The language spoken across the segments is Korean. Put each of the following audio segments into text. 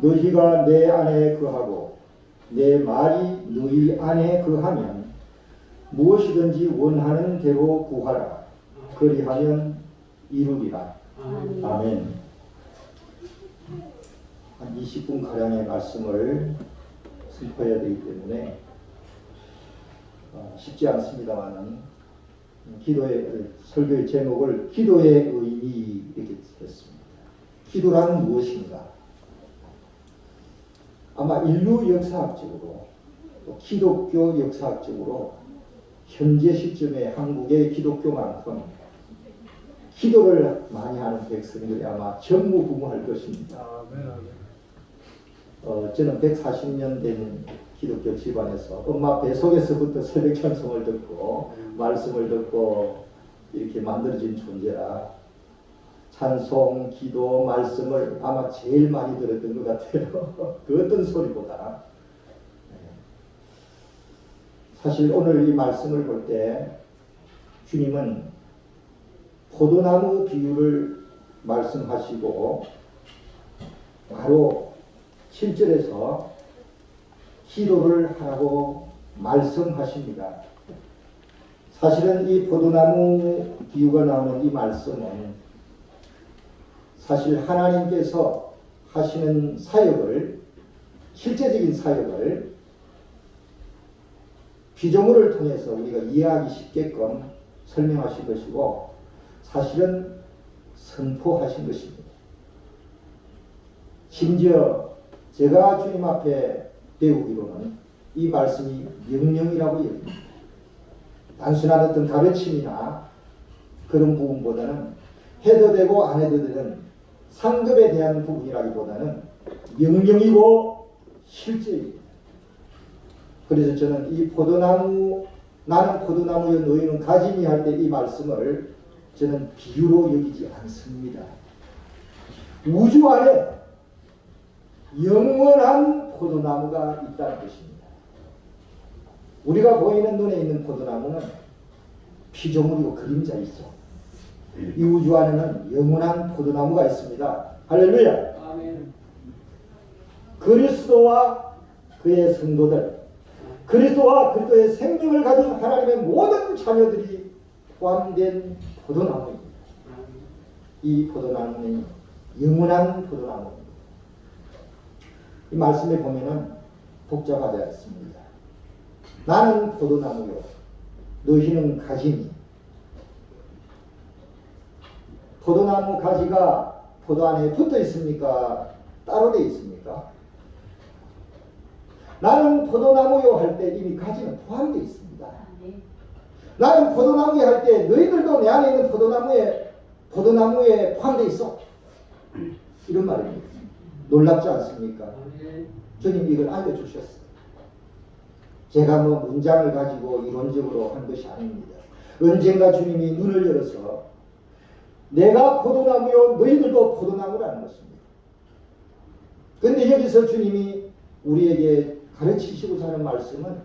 너희가 내 안에 거하고 내 말이 너희 안에 거하면 무엇이든지 원하는 대로 구하라. 그리하면 이루리라. 아멘. 한 20분 가량의 말씀을 선포해야 되기 때문에 어, 쉽지 않습니다만은 기도의 설교의 제목을 기도의 의미 이렇게 했습니다. 기도란 무엇인가? 아마 인류 역사학적으로 또 기독교 역사학적으로 현재 시점에 한국의 기독교만큼 기도를 많이 하는 백성들이 아마 전무후무할 것입니다. 어, 저는 140년 된 기독교 집안에서 엄마 뱃속에서부터 새벽 찬송을 듣고 말씀을 듣고 이렇게 만들어진 존재라 찬송, 기도, 말씀을 아마 제일 많이 들었던 것 같아요. 그 어떤 소리보다. 네. 사실 오늘 이 말씀을 볼 때 주님은 포도나무 비유를 말씀하시고 바로 7절에서 기도를 하라고 말씀하십니다. 사실은 이 포도나무 비유가 나오는 이 말씀은 사실 하나님께서 하시는 사역을 실제적인 사역을 피조물을 통해서 우리가 이해하기 쉽게끔 설명하신 것이고 사실은 선포하신 것입니다. 심지어 제가 주님 앞에 배우기로는 이 말씀이 명령이라고 여깁니다. 단순한 어떤 가르침이나 그런 부분보다는 해도 되고 안 해도 되는 상급에 대한 부분이라기보다는 명령이고 실제입니다. 그래서 저는 이 포도나무 나는 포도나무여 너희는 가지니 할 때 이 말씀을 저는 비유로 여기지 않습니다. 우주 안에 영원한 포도나무가 있다는 것입니다. 우리가 보이는 눈에 있는 포도나무는 피조물이고 그림자 있어. 이 우주 안에는 영원한 포도나무가 있습니다. 할렐루야. 그리스도와 그의 성도들, 그리스도와 그리스도의 생명을 가진 하나님의 모든 자녀들이 포함된 포도나무입니다. 이 포도나무는 영원한 포도나무입니다. 이 말씀에 보면은 복잡하지 않습니다. 나는 포도나무요. 너희는 가지니. 포도나무 가지가 포도 안에 붙어 있습니까? 따로 돼 있습니까? 나는 포도나무요 할 때 이미 가지는 포함되어 있습니다. 나는 포도나무에 할 때 너희들도 내 안에 있는 포도나무에 포도나무에 포함되어 있어. 이런 말입니다. 놀랍지 않습니까? 주님 이걸 알려주셨어요. 제가 뭐 문장을 가지고 이론적으로 한 것이 아닙니다. 언젠가 주님이 눈을 열어서 내가 포도나무요 너희들도 포도나무라는 것입니다. 근데 여기서 주님이 우리에게 가르치시고자 하는 말씀은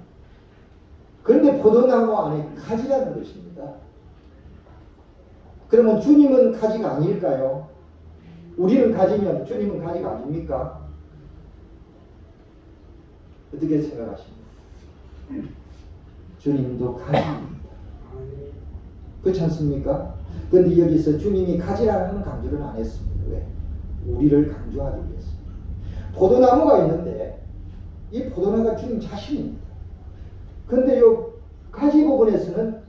근데 포도나무 안에 가지라는 것입니다. 그러면 주님은 가지가 아닐까요? 우리는 가지면 주님은 가지가 아닙니까? 어떻게 생각하십니까? 주님도 가지입니다. 그렇지 않습니까? 그런데 여기서 주님이 가지라는 강조를 안 했습니다. 왜? 우리를 강조하기 위해서. 포도나무가 있는데 이 포도나무가 주님 자신입니다. 근데 요 가지 부분에서는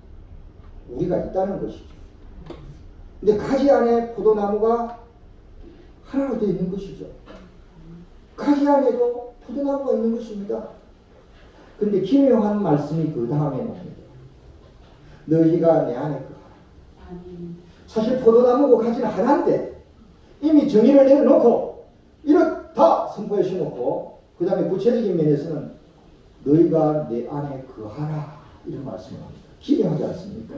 우리가 있다는 것이죠. 근데 가지 안에 포도나무가 하나로 되어 있는 것이죠. 가지 안에도 포도나무가 있는 것입니다. 근데 기묘한 말씀이 그 다음에 나옵니다. 너희가 내 안에 거하라. 사실 포도나무고 가지는 하나인데 이미 정의를 내려놓고 이렇다 선포해 주놓고 그 다음에 구체적인 면에서는 너희가 내 안에 거하라 이런 말씀을 합니다. 기묘하지 않습니까?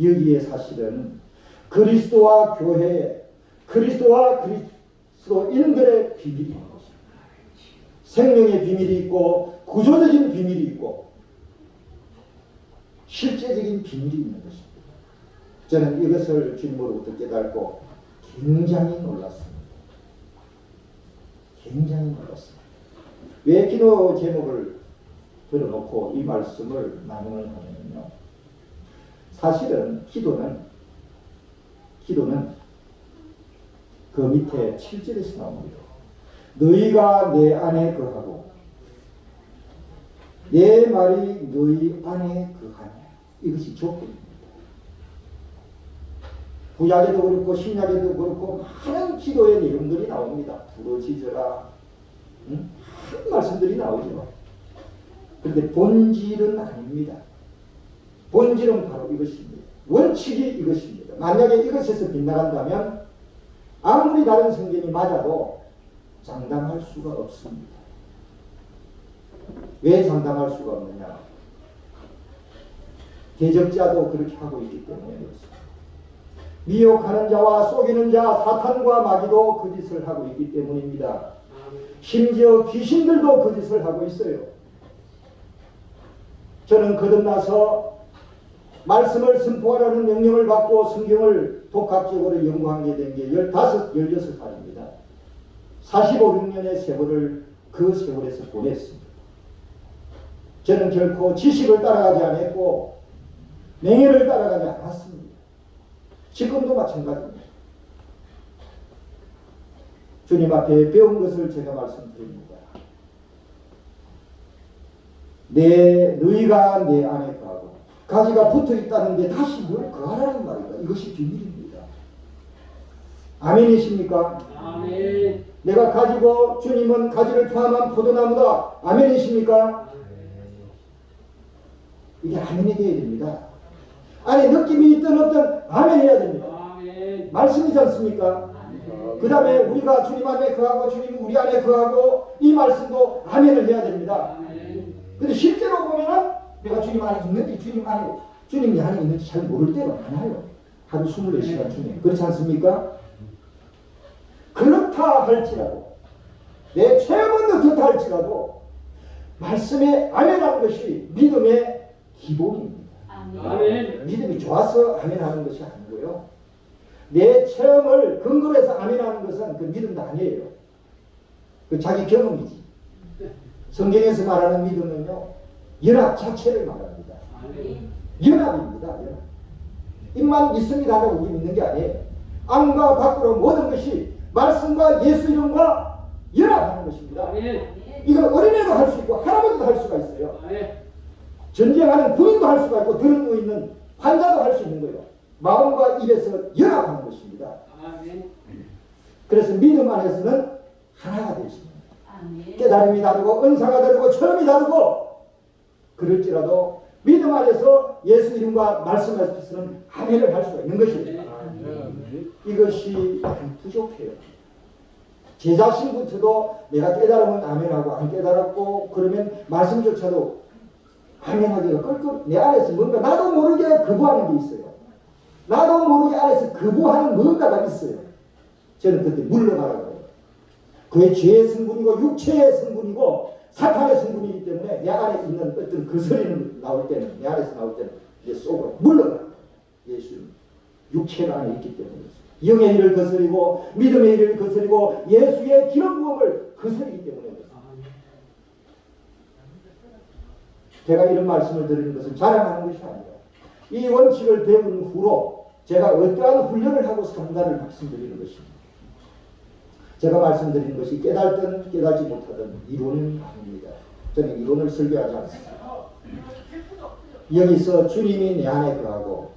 여기에 사실은 그리스도와 교회, 그리스도와 그리스도인들의 비밀이 것입니다. 생명의 비밀이 있고 구조적인 비밀이 있고 실제적인 비밀이 있는 것입니다. 저는 이것을 주님으로부터 깨닫고 굉장히 놀랐습니다. 굉장히 놀랐습니다. 왜 기도 제목을 들어놓고 이 말씀을 나누는 하면요. 사실은 기도는 기도는 그 밑에 7절에서 나옵니다. 너희가 내 안에 거하고 내 말이 너희 안에 거하냐. 이것이 조건입니다. 구약에도 그렇고 신약에도 그렇고 많은 기도의 내용들이 나옵니다. 부러지져라. 응? 많은 말씀들이 나오죠. 그런데 본질은 아닙니다. 본질은 바로 이것입니다. 원칙이 이것입니다. 만약에 이것에서 빗나간다면 아무리 다른 성경이 맞아도 장담할 수가 없습니다. 왜 장담할 수가 없느냐? 대적자도 그렇게 하고 있기 때문에 그렇습니다. 미혹하는 자와 속이는 자, 사탄과 마귀도 그 짓을 하고 있기 때문입니다. 심지어 귀신들도 그 짓을 하고 있어요. 저는 거듭나서 말씀을 선포하라는 명령을 받고 성경을 독학적으로 연구하게 된 게 15, 16살입니다. 45, 6년의 세월을 그 세월에서 보냈습니다. 저는 결코 지식을 따라가지 않았고 명예를 따라가지 않았습니다. 지금도 마찬가지입니다. 주님 앞에 배운 것을 제가 말씀드립니다. 내 너희가 내 안에 거하고 가지가 붙어 있다는데 다시 뭘 거하라는 말이다. 이것이 비밀입니다. 아멘이십니까? 아멘. 내가 가지고 주님은 가지를 포함한 포도나무다. 아멘이십니까? 이게 아멘이 되어야 됩니다. 안에 느낌이 있든 없든 아멘 해야 됩니다. 아멘. 말씀이지 않습니까? 그 다음에 우리가 주님 안에 거하고 주님 우리 안에 거하고 이 말씀도 아멘을 해야 됩니다. 아멘. 근데 실제로 보면은 내가 주님 안에 있는지 주님 안에 주님이 안에 있는지 잘 모를 때가 많아요. 하루 24시간 중에. 그렇지 않습니까? 그렇다 할지라도 내 최면도 그렇다 할지라도 말씀에 아멘하는 것이 믿음의 기본입니다. 아멘. 믿음이 좋아서 아멘 하는 것이 아니고요. 내 체험을 근거로 해서 아멘 하는 것은 그 믿음도 아니에요. 그 자기 경험이지. 성경에서 말하는 믿음은요, 연합 자체를 말합니다. 아멘. 연합입니다. 연합. 입만 믿습니다 하고 우리 믿는 게 아니에요. 안과 밖으로 모든 것이 말씀과 예수 이름과 연합하는 것입니다. 아멘. 이걸 어린애도 할 수 있고 할아버지도 할 수가 있어요. 아멘. 전쟁하는 군인도 할 수가 있고 들은 있는 환자도 할 수 있는 거예요. 마음과 입에서 연합하는 것입니다. 아멘. 그래서 믿음 안에서는 하나가 되십니다. 아멘. 깨달음이 다르고 은사가 다르고 체험이 다르고 그럴지라도 믿음 안에서 예수 이름과 말씀 앞에서는 아멘을 할 수가 있는 것입니다. 이것이 부족해요. 제 자신부터도 내가 깨달으면 아멘하고 안 깨달았고 그러면 말씀조차도 아멘하기가 껄껄 내 안에서 뭔가 나도 모르게 거부하는 게 있어요. 나도 모르게 안에서 거부하는 뭔가가 있어요. 저는 그때 물러가라고. 그의 죄의 성분이고 육체의 성분이고 사탄의 성분이기 때문에 내 안에 있는 어떤 그 소리는 나올 때는 내 안에서 나올 때는 이제 쏘고 물러가 예수 육체가 안에 있기 때문에 영의 일을 거스리고 믿음의 일을 거스리고 예수의 기름 부음을 거스리기 때문에 그렇습니다. 제가 이런 말씀을 드리는 것은 자랑하는 것이 아니라 이 원칙을 배운 후로 제가 어떠한 훈련을 하고 산다를 말씀드리는 것입니다. 제가 말씀드리는 것이 깨달든 깨달지 못하든 이론은 아닙니다. 저는 이론을 설교하지 않습니다. 여기서 주님이 내 안에 거하고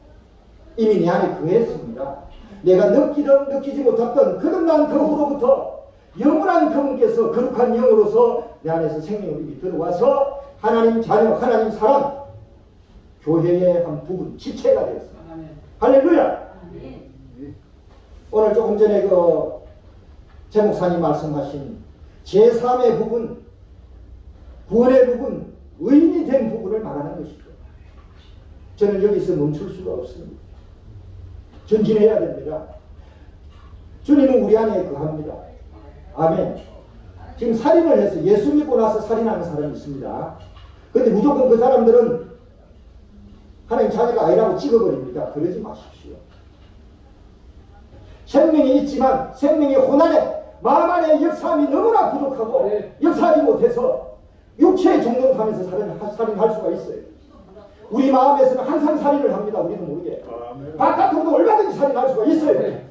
이미 내 안에 거했습니다. 내가 느끼든 느끼지 못했던 거듭난 그 후로부터 영원한 그분께서 거룩한 영으로서 내 안에서 생명이 들어와서 하나님 자녀, 하나님 사람, 교회의 한 부분, 지체가 되었습니다. 아멘. 할렐루야! 오늘 조금 전에 그 제 목사님 말씀하신 제3의 부분, 구원의 부분, 의인이 된 부분을 말하는 것이죠. 저는 여기서 멈출 수가 없습니다. 전진해야 됩니다. 주님은 우리 안에 거합니다. 아멘. 지금 살인을 해서 예수 믿고 나서 살인하는 사람이 있습니다. 근데 무조건 그 사람들은 하나님 자녀가 아니라고 찍어버립니다. 그러지 마십시오. 생명이 있지만 생명이 혼안에 마음 안에 역사함이 너무나 부족하고 네. 역사하지 못해서 육체의 정동하면서 살인, 살인할 수가 있어요. 우리 마음에서는 항상 살인을 합니다. 우리는 모르게. 바깥으로도 얼마든지 살인할 수가 있어요. 네.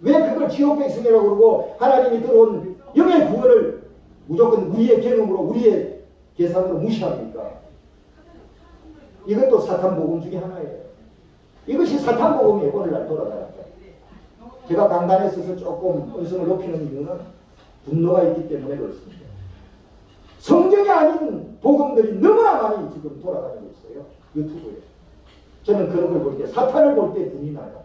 왜 그걸 지옥 백성이라고 그러고 하나님이 들어온 영의 구원을 무조건 우리의 경험으로 우리의 계산으로 무시합니까? 이것도 사탄 복음 중에 하나예요. 이것이 사탄 복음이에요. 오늘날 돌아가는 거. 제가 강단에 서서 조금 언성을 높이는 이유는 분노가 있기 때문에 그렇습니다. 성경이 아닌 복음들이 너무나 많이 지금 돌아다니고 있어요. 유튜브에. 저는 그런 걸 볼 때 사탄을 볼 때 분이 나요.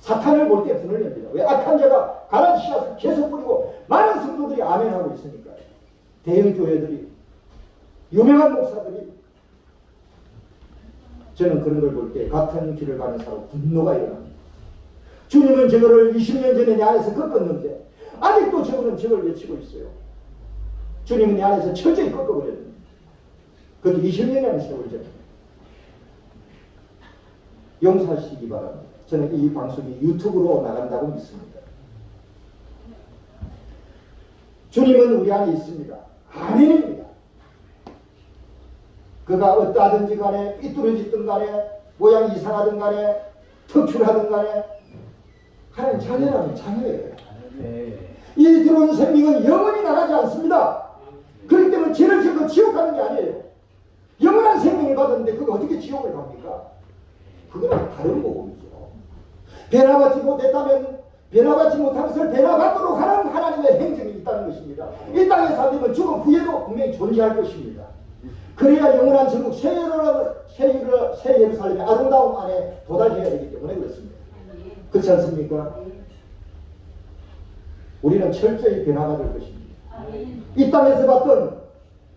사탄을 볼 때 분을 냅니다. 왜 악한 자가 씨앗을 계속 뿌리고 많은 성도들이 아멘하고 있으니까요. 대형 교회들이 유명한 목사들이 저는 그런 걸 볼 때 같은 길을 가는 사람 분노가 일어납니다. 주님은 저거를 20년 전에 내 안에서 꺾었는데 아직도 저거는 저걸 외치고 있어요. 주님은 내 안에서 철저히 꺾어버렸는데 그것도 20년이라는 세월 전에 용서하시기 바랍니다. 저는 이 방송이 유튜브로 나간다고 믿습니다. 주님은 우리 안에 있습니다. 아멘입니다. 그가 어떠하든지 간에 삐뚤어지든 간에 모양이 이상하든 간에 특출하든 간에 하나님 자녀라면 자녀예요. 이 들어온 생명은 영원히 나가지 않습니다. 그렇기 때문에 죄를 지어도 지옥 가는 게 아니에요. 영원한 생명을 받았는데 그거 어떻게 지옥을 갑니까? 그거는 다른 복음이죠. 변화받지 못했다면 변화받지 못한 것을 변화받도록 하는 하나님의 행정이 있다는 것입니다. 이 살면 죽음 후에도 분명히 존재할 것입니다. 그래야 영원한 천국 새 예루살렘, 새 예루- 새 예루살렘의 아름다움 안에 도달해야 되기 때문에 그렇습니다. 그렇지 않습니까? 우리는 철저히 변화받을 것입니다. 이 땅에서 봤던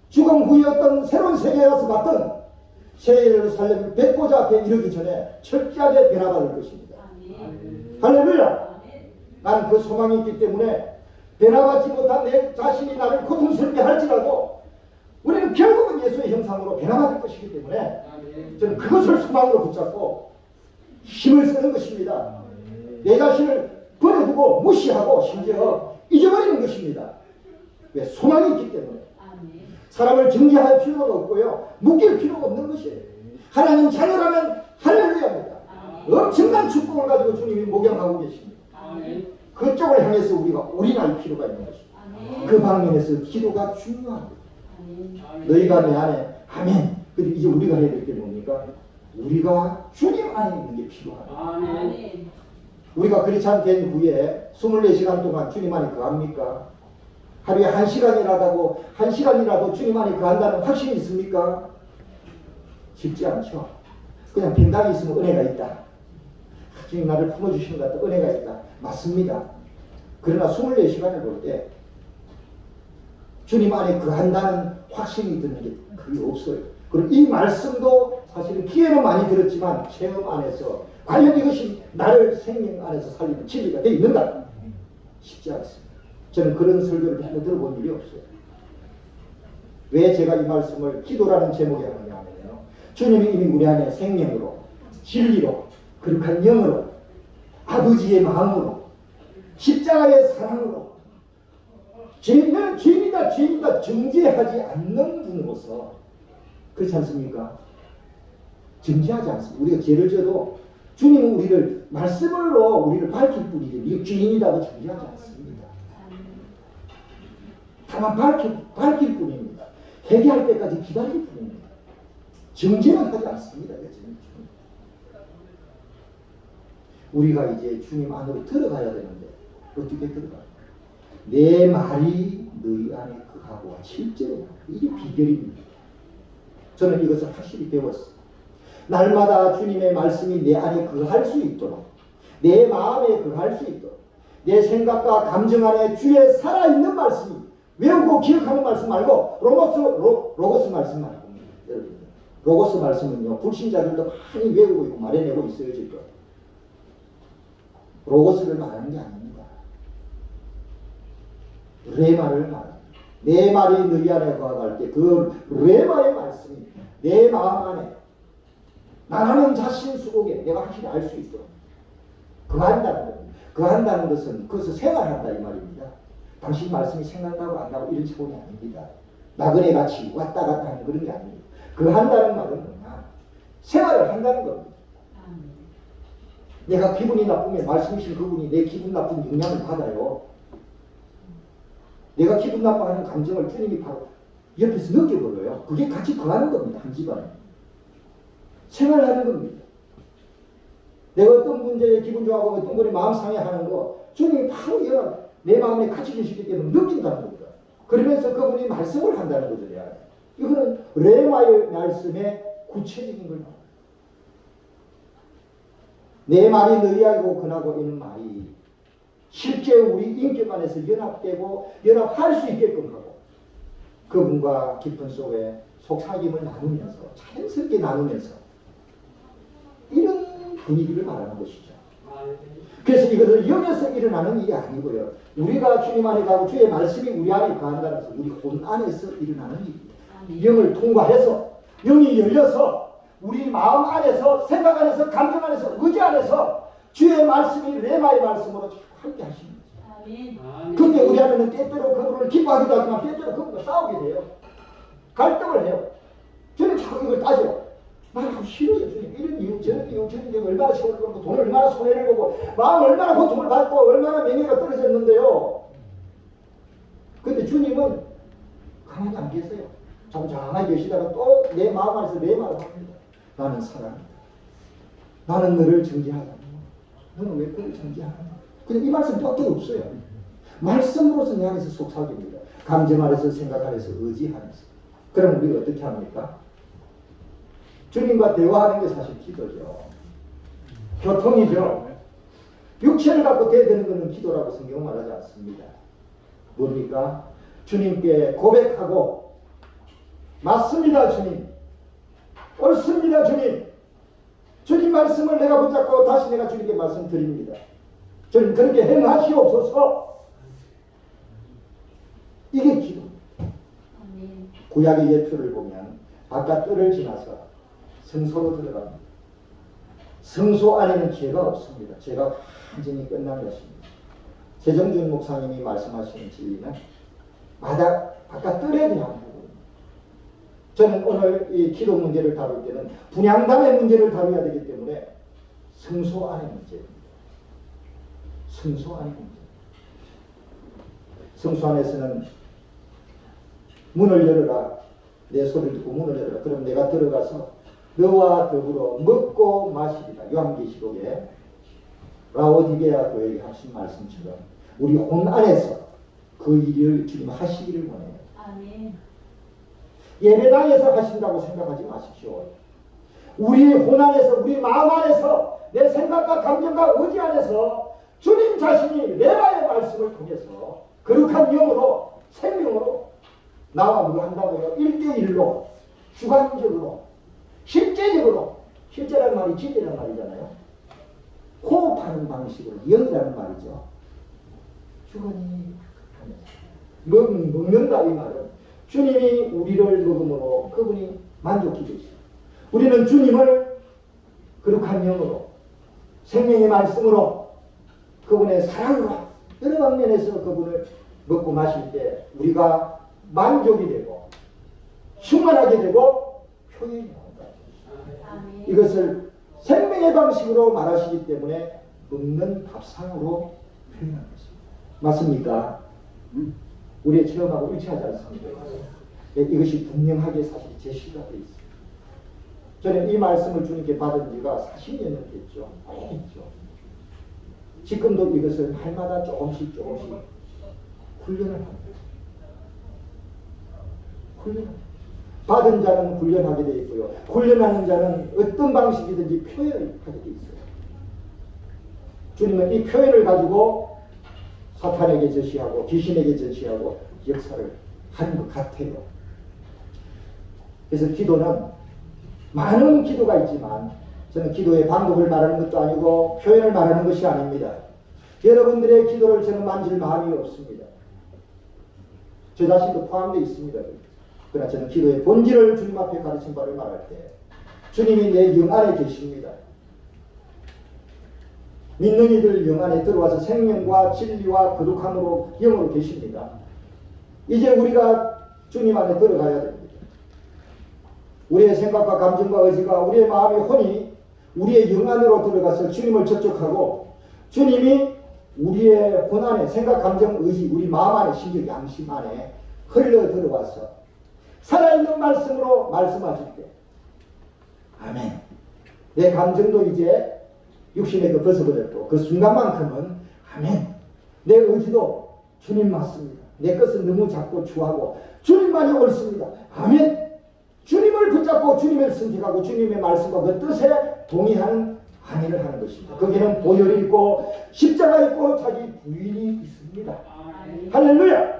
죽음 어떤 새로운 세계에 가서 봤던 새 예루살렘 백보자 앞에 이르기 전에 철저하게 변화받을 것입니다. 할렐루야! 나는 그 소망이 있기 때문에 변화받지 못한 내 자신이 나를 고통스럽게 할지라도 우리는 결국은 예수의 형상으로 변화받을 것이기 때문에. 저는 그것을 소망으로 붙잡고 힘을 쓰는 것입니다. 내 자신을 버려두고 무시하고 심지어 잊어버리는 것입니다. 왜? 소망이 있기 때문에. 사람을 정죄할 필요가 없고요. 묶일 필요가 없는 것이에요. 하나님 자녀라면 할렐루야입니다. 엄청난 축복을 가지고 주님이 목양하고 계십니다. 그쪽을 향해서 우리가 올인할 필요가 있는 것입니다. 그 방면에서 기도가 중요합니다. 너희가 내 안에 아멘. 근데 이제 우리가 해야 될 게 뭡니까? 우리가 주님 안에 있는 게 필요하다. 아멘. 우리가 크리스찬 된 후에 24시간 동안 주님 안에 거합니까? 하루에 한 시간이라도 한 시간이라도 주님 안에 거한다는 확신이 있습니까? 쉽지 않죠. 그냥 빈당이 있으면 은혜가 있다. 주님 나를 품어주시는 것 같다. 은혜가 있다. 맞습니다. 그러나 24시간을 볼 때 주님 안에 거한다는 확신이 드는 게 그게 없어요. 그리고 이 말씀도 사실은 기회는 많이 들었지만 체험 안에서 과연 이것이 나를 생명 안에서 살리는 진리가 되어 있는가? 쉽지 않습니다. 저는 그런 설교를 전혀 들어본 일이 없어요. 왜 제가 이 말씀을 기도라는 제목에 하느냐 하면요. 주님이 이미 우리 안에 생명으로, 진리로, 거룩한 영으로, 아버지의 마음으로, 십자가의 사랑으로, 죄는 죄인이다 죄인이다 정죄하지 않는 분으로서 그렇지 않습니까? 정죄하지 않습니다. 우리가 죄를 져도 주님은 우리를 말씀으로 우리를 밝힐 뿐이지 네 죄인이라고 정죄하지 않습니다. 다만 밝힐, 밝힐 뿐입니다. 회개할 때까지 기다릴 뿐입니다. 정죄는 하지 않습니다. 여전히. 우리가 이제 주님 안으로 들어가야 되는데 어떻게 들어가요? 내 말이 너희 안에 그하고 실제로 이게 비결입니다. 저는 이것을 확실히 배웠어요. 날마다 주님의 말씀이 내 안에 그할 수 있도록 내 마음에 그할 수 있도록 내 생각과 감정 안에 주의 살아있는 말씀이 외우고 기억하는 말씀 말고 로고스 로, 로고스 말씀 말고 여러분 로고스 말씀은요 불신자들도 많이 외우고 있고 말해내고 있어요 지금 로고스를 말하는 게 아닙니다. 레마를 말합니다. 내 말이 너희 안에 거할 때 그 레마의 말씀이 내 마음 안에 나라는 자신 속에 내가 확실히 알 수 있도록 그 한다는 겁니다. 그 한다는 것은 그것을 생활한다 이 말입니다. 당신 말씀이 생각나고 안 나고 이런 차원이 아닙니다. 나그네 같이 왔다 갔다 하는 그런 게 아닙니다. 그 한다는 말은 뭐냐? 생활을 한다는 겁니다. 내가 기분이 나쁘면 말씀이신 그분이 내 기분 나쁜 영향을 받아요. 내가 기분 나빠하는 감정을 주님이 바로 옆에서 느껴버려요. 그게 같이 거하는 겁니다. 한 집안에. 생활하는 겁니다. 내가 어떤 문제에 기분 좋아하고 어떤 거에 마음 상해하는 거 주님이 바로 내 마음에 같이 계시기 때문에 느낀다는 겁니다. 그러면서 그분이 말씀을 한다는 거죠. 이거는 레마의 말씀의 구체적인 걸. 내 말이 너희 알고 근하고 있는 말이 실제 우리 인격 안에서 연합되고 연합할 수 있게끔 하고 그분과 깊은 속에 속삭임을 나누면서 자연스럽게 나누면서 이런 분위기를 말하는 것이죠. 그래서 이것을 여기서 일어나는 일이 아니고요. 우리가 주님 안에 가고 주의 말씀이 우리 안에 거한다는 것은 우리 혼 안에서 일어나는 일입니다. 영을 통과해서 영이 열려서 우리 마음 안에서 생각 안에서 감정 안에서 의지 안에서 주의 말씀이 레마의 말씀으로 함께 하시는 거죠. 그때 우리 안에는 때때로 그분을 기뻐하기도 하지만 때때로 그분과 싸우게 돼요. 갈등을 해요. 저는 자꾸 이걸 따져요. 나는 싫어요. 주님. 이런 이유, 저런 이유, 저런 이유, 얼마나 세월을 걸고 돈 얼마나 손해를 보고 마음 얼마나 고통을 받고 얼마나 명예가 떨어졌는데요. 근데 주님은 가만히 안 계세요. 잠잠하게 계시다가 또 내 마음 안에서 내 말을 합니다. 나는 사랑한다. 나는 너를 정죄하다. 너는 왜 그를 정죄하느냐? 그냥 이 말씀밖에 없어요. 말씀으로서 내 안에서 속삭입니다. 감정 안에서 생각 안에서 의지하면서. 그럼 우리가 어떻게 합니까? 주님과 대화하는 게 사실 기도죠. 교통이죠. 육체를 갖고 대드는 것은 기도라고 성경은 말하지 않습니다. 뭡니까? 주님께 고백하고 맞습니다 주님. 옳습니다 주님. 주님 말씀을 내가 붙잡고 다시 내가 주님께 말씀드립니다. 주님 그렇게 행하시옵소서. 이게 기도. 구약의 예표를 보면 바깥 뜰을 지나서 성소로 들어갑니다. 성소 안에는 죄가 없습니다. 죄가 완전히 끝난 것입니다. 최정준 목사님이 말씀하시는 진리는 바닥 바깥 뜰에 대한. 저는 오늘 이 기도 문제를 다룰 때는 분양단의 문제를 다뤄야 되기 때문에 성소 안의 문제입니다. 성소 안의 문제. 성소 안에서는 문을 열어라. 내 소리를 듣고 문을 열어라. 그럼 내가 들어가서 너와 더불어 먹고 마시리라. 요한계시록에 라오디게아 교회에 하신 말씀처럼 우리 혼 안에서 그 일을 주님 하시기를 원해요. 아멘. 예배당에서 하신다고 생각하지 마십시오. 우리 혼 안에서, 우리 마음 안에서, 내 생각과 감정과 의지 안에서 주님 자신이 레바의 말씀을 통해서 거룩한 영으로, 생명으로 나와 뭐 한다고요? 1대1로, 주관적으로, 실제적으로, 실제란 말이 진리란 말이잖아요. 호흡하는 방식으로, 영이라는 말이죠. 주관이 먹, 먹는다 이 말은 주님이 우리를 먹음으로 그분이 만족해 주시고 우리는 주님을 거룩한 영으로 생명의 말씀으로 그분의 사랑으로 여러 방면에서 그분을 먹고 마실 때 우리가 만족이 되고 충만하게 되고 표현이 나온다. 이것을 생명의 방식으로 말하시기 때문에 먹는 밥상으로 표현한 것입니다. 맞습니까? 우리의 체험하고 일치하지 않습니까? 네, 이것이 분명하게 사실 제시가 되어 있습니다. 저는 이 말씀을 주님께 받은 지가 40년이 됐죠. 오래됐죠. 지금도 이것을 날마다 조금씩 조금씩 훈련을 합니다. 훈련합니다. 받은 자는 훈련하게 되어 있고요. 훈련하는 자는 어떤 방식이든지 표현을 하게 되어 있어요. 주님은 이 표현을 가지고 사탄에게 제시하고 귀신에게 제시하고 역사를 하는 것 같아요. 그래서 기도는 많은 기도가 있지만 저는 기도의 방법을 말하는 것도 아니고 표현을 말하는 것이 아닙니다. 여러분들의 기도를 저는 만질 마음이 없습니다. 저 자신도 포함되어 있습니다. 그러나 저는 기도의 본질을 주님 앞에 가르친 바를 말할 때 주님이 내 영 안에 계십니다. 믿는 이들 영 안에 들어와서 생명과 진리와 거룩함으로 영으로 계십니다. 이제 우리가 주님 안에 들어가야 됩니다. 우리의 생각과 감정과 의지가 우리의 마음의 혼이 우리의 영 안으로 들어가서 주님을 접촉하고 주님이 우리의 혼 안에 생각, 감정, 의지, 우리 마음 안에 심지어 양심 안에 흘러 들어와서 살아있는 말씀으로 말씀하실 때 아멘. 내 감정도 이제 육신에서 벗어버렸고 그 순간만큼은 아멘. 내 의지도 주님 맞습니다. 내 것은 너무 작고 추하고 주님만이 옳습니다. 아멘. 주님을 붙잡고 주님을 선택하고 주님의 말씀과 그 뜻에 동의하는 아멘을 하는 것입니다. 거기는 보혈이 있고 십자가 있고 자기 부인이 있습니다. 할렐루야.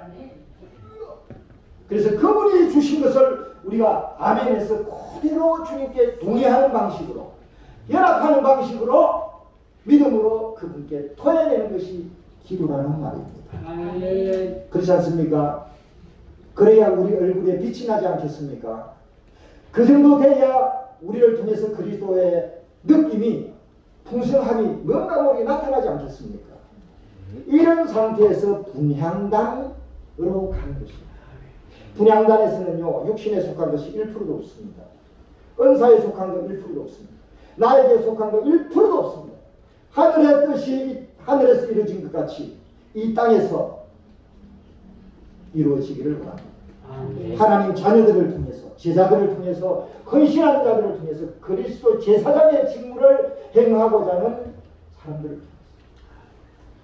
그래서 그분이 주신 것을 우리가 아멘에서 그대로 주님께 동의하는 방식으로 연합하는 방식으로 믿음으로 그분께 토해내는 것이 기도라는 말입니다. 그렇지 않습니까? 그래야 우리 얼굴에 빛이 나지 않겠습니까? 그 정도 돼야 우리를 통해서 그리스도의 느낌이 풍성함이 뭔가 모르게 나타나지 않겠습니까? 이런 상태에서 분향단으로 가는 것입니다. 분향단에서는요, 육신에 속한 것이 1%도 없습니다. 은사에 속한 것 1%도 없습니다. 나에게 속한 것 1%도 없습니다. 하늘의 뜻이 하늘에서 이루어진 것 같이 이 땅에서 이루어지기를 원합니다. 아멘. 하나님 자녀들을 통해서 제자들을 통해서 헌신한 자들을 통해서 그리스도 제사장의 직무를 행하고자 하는 사람들을 통해서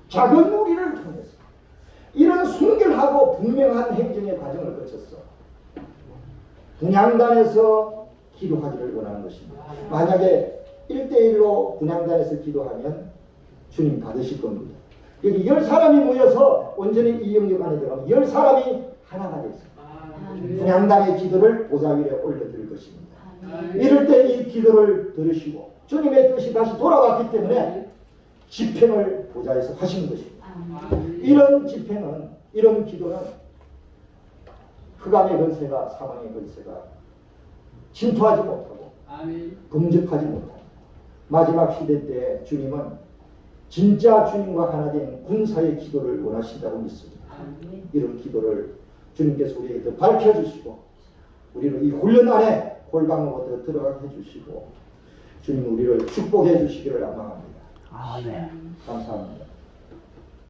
작은 무리를 통해서 이런 순결하고 분명한 행정의 과정을 거쳤어. 분양단에서 기도하기를 원하는 것입니다. 만약에 1대1로 분양단에서 기도하면 주님 받으실 겁니다. 여기 열 사람이 모여서 온전히 이 영역 안에 들어가면 열 사람이 하나가 돼서 아멘. 분양단의 기도를 보좌 위에 올려드릴 것입니다. 이럴 때 이 기도를 들으시고 주님의 뜻이 다시 돌아왔기 때문에 집행을 보좌에서 하시는 것입니다. 이런 집행은 이런 기도는 흑암의 권세가 사망의 권세가 침투하지 못하고. 범접하지 못하고 마지막 시대 때 주님은 진짜 주님과 하나 된 군사의 기도를 원하신다고 믿습니다. 이런 기도를 주님께서 우리에게 더 밝혀주시고 우리를 이 훈련 안에 골방으로 더 들어가게 해주시고 주님 우리를 축복해 주시기를 압망합니다. 아멘. 감사합니다.